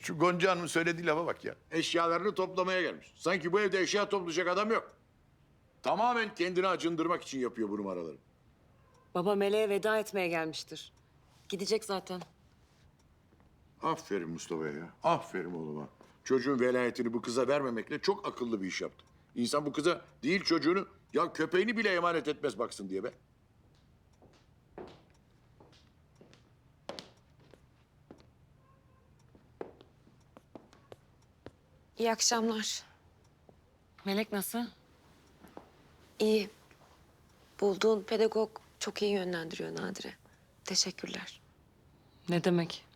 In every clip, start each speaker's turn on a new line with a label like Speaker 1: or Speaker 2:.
Speaker 1: Şu Gonca Hanım'ın söylediği lafa bak ya.
Speaker 2: Eşyalarını toplamaya gelmiş. Sanki bu evde eşya toplayacak adam yok. Tamamen kendini acındırmak için yapıyor bu numaraları.
Speaker 3: Baba Meleğe veda etmeye gelmiştir. Gidecek zaten.
Speaker 2: Aferin Mustafa'ya ya. Aferin oğluma. Çocuğun velayetini bu kıza vermemekle çok akıllı bir iş yaptı. İnsan bu kıza değil çocuğunu ya köpeğini bile emanet etmez baksın diye be.
Speaker 4: İyi akşamlar.
Speaker 3: Melek nasıl?
Speaker 4: İyi. Bulduğun pedagog çok iyi yönlendiriyor Nadire. Teşekkürler.
Speaker 3: Ne demek?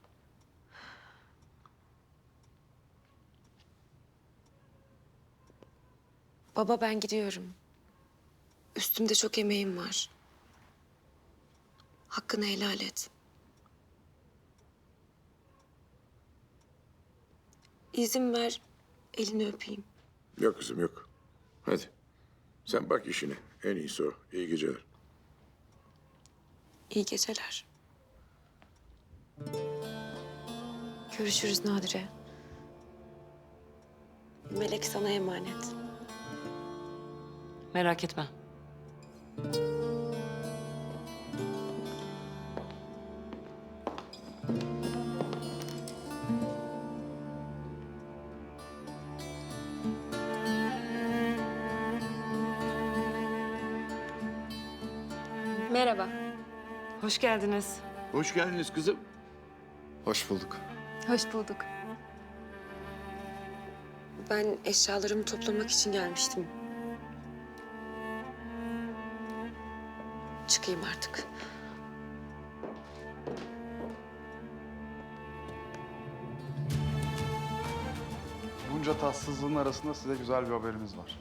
Speaker 4: Baba ben gidiyorum. Üstümde çok emeğim var. Hakkını helal et. İzin ver, elini öpeyim.
Speaker 2: Yok kızım yok. Hadi. Sen bak işine. En iyisi o. İyi geceler.
Speaker 4: İyi geceler. Görüşürüz Nadire. Melek sana emanet.
Speaker 3: Merak etme.
Speaker 4: Merhaba.
Speaker 3: Hoş geldiniz.
Speaker 2: Hoş geldiniz kızım.
Speaker 5: Hoş bulduk.
Speaker 4: Hoş bulduk. Ben eşyalarımı toplamak için gelmiştim. Çıkayım artık.
Speaker 5: Bunca tatsızlığın arasında size güzel bir haberimiz var.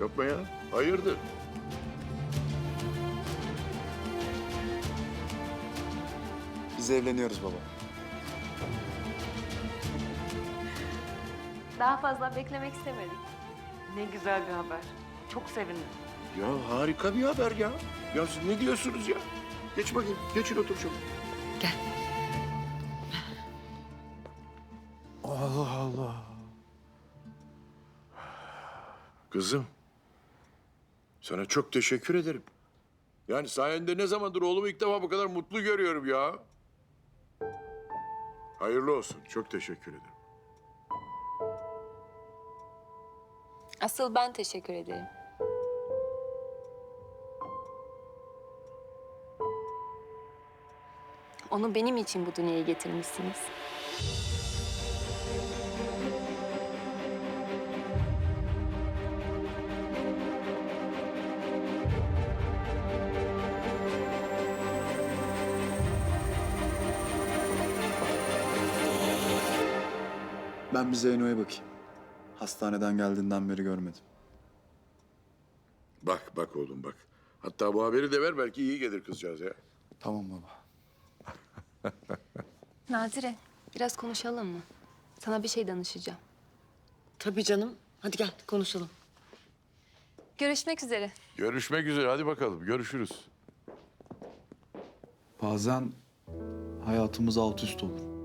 Speaker 2: Yapma ya. Hayırdır?
Speaker 5: Biz evleniyoruz baba.
Speaker 6: Daha fazla beklemek istemedik.
Speaker 3: Ne güzel bir haber. Çok sevindim.
Speaker 2: Ya harika bir haber ya. Ya siz ne diyorsunuz ya? Geç bakayım. Geçin otur çabuk.
Speaker 3: Gel.
Speaker 2: Allah Allah. Kızım. Sana çok teşekkür ederim. Yani sayende ne zamandır oğlumu ilk defa bu kadar mutlu görüyorum ya. Hayırlı olsun. Çok teşekkür ederim.
Speaker 6: Asıl ben teşekkür ederim. Onu benim için bu dünyaya getirmişsiniz.
Speaker 5: Ben bir Zeyno'ya bakayım. Hastaneden geldiğinden beri görmedim.
Speaker 2: Bak bak oğlum bak. Hatta bu haberi de ver belki iyi gelir kızcağız ya.
Speaker 5: Tamam baba.
Speaker 6: Nazire, biraz konuşalım mı? Sana bir şey danışacağım.
Speaker 3: Tabii canım. Hadi gel konuşalım.
Speaker 6: Görüşmek üzere.
Speaker 2: Görüşmek üzere. Hadi bakalım. Görüşürüz.
Speaker 5: Bazen hayatımız alt üst olur.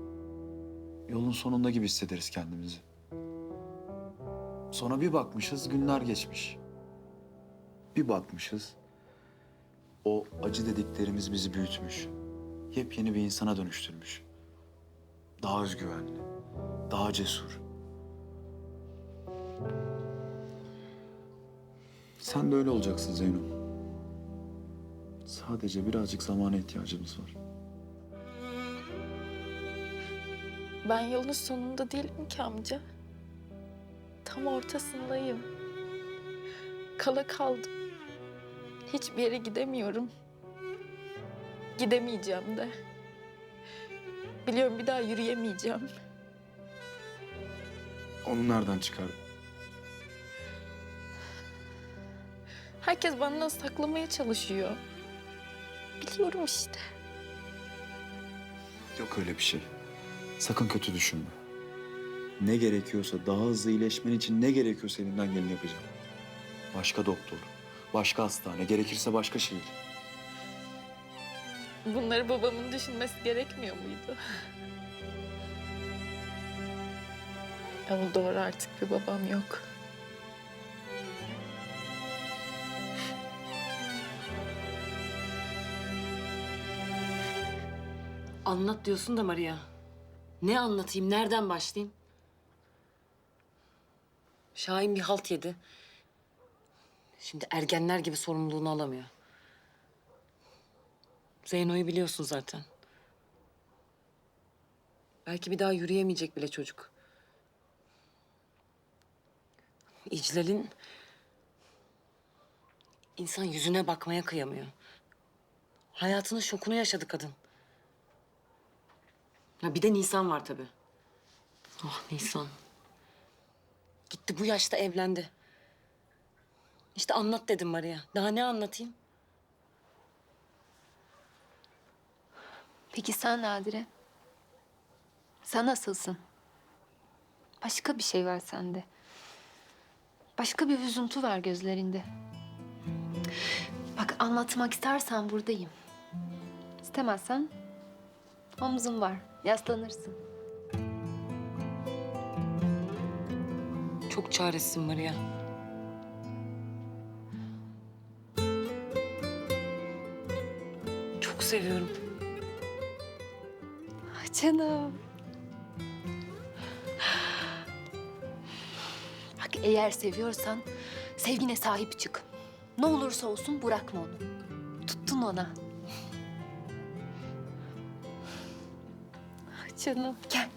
Speaker 5: Yolun sonunda gibi hissederiz kendimizi. Sonra bir bakmışız günler geçmiş. Bir bakmışız o acı dediklerimiz bizi büyütmüş. Yepyeni bir insana dönüştürmüş. Daha özgüvenli, daha cesur. Sen de öyle olacaksın Zeyno. Sadece birazcık zamana ihtiyacımız var.
Speaker 7: Ben yolun sonunda değilim ki amca. Tam ortasındayım. Kala kaldım. Hiçbir yere gidemiyorum. Gidemeyeceğim de. Biliyorum bir daha yürüyemeyeceğim.
Speaker 5: Onu nereden çıkardın?
Speaker 7: Herkes benden saklamaya çalışıyor. Biliyorum işte.
Speaker 5: Yok öyle bir şey. Sakın kötü düşünme. Ne gerekiyorsa daha hızlı iyileşmen için ne gerekiyorsa elimden geleni yapacağım. Başka doktor, başka hastane, gerekirse başka şehir.
Speaker 7: Bunları babamın düşünmesi gerekmiyor muydu? Ama doğru artık bir babam yok.
Speaker 3: Anlat diyorsun da Maria. Ne anlatayım, nereden başlayayım? Şahin bir halt yedi. Şimdi ergenler gibi sorumluluğunu alamıyor. Zeyno'yu biliyorsun zaten. Belki bir daha yürüyemeyecek bile çocuk. İclal'in insan yüzüne bakmaya kıyamıyor. Hayatının şokunu yaşadı kadın. Ha bir de Nisan var tabii. Ah Nisan. Gitti bu yaşta evlendi. İşte anlat dedim Maria. Daha ne anlatayım?
Speaker 6: Peki sen Nadire? Sen nasılsın? Başka bir şey var sende. Başka bir üzüntü var gözlerinde. Bak anlatmak istersen buradayım. İstemezsen omzum var. Yaslanırsın.
Speaker 3: Çok çaresizsin Maria. Çok seviyorum.
Speaker 6: Ah canım. Bak eğer seviyorsan sevgine sahip çık. Ne olursa olsun bırakma onu. Tuttun ona. Canım gel.